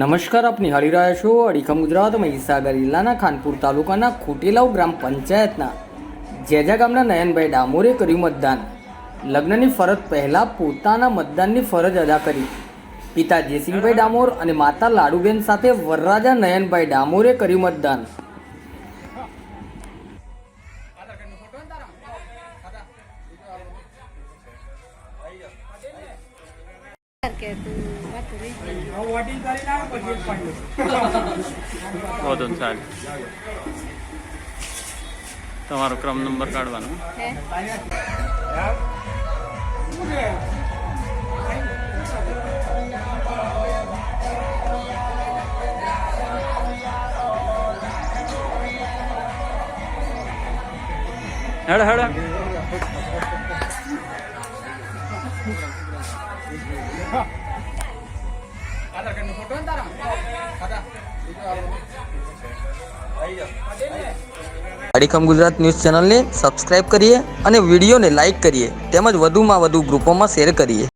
નમસ્કાર, આપ નિહાળી રહ્યા છો અડીખમ ગુજરાત. મહીસાગર જિલ્લાના ખાનપુર તાલુકાના ખોટેલાવ ગ્રામ પંચાયતના જેજા ગામના નયનભાઈ ડામોરે કર્યું મતદાન. લગ્નની ફરજ પહેલાં પોતાના મતદાનની ફરજ અદા કરી. પિતા જયસિંહભાઈ ડામોર અને માતા લાડુબેન સાથે વરરાજા નયનભાઈ ડામોરે કર્યું મતદાન. કે તું વધુ સારું તમારો ક્રમ નંબર કાઢવાનો. હેડ હેડ. હેડ અડીખમ ગુજરાત ન્યૂઝ ચેનલને સબસ્ક્રાઇબ કરીએ અને વિડીયોને લાઇક કરીએ. તેમજ વધુમાં વધુ ગ્રુપોમાં શેર કરીએ.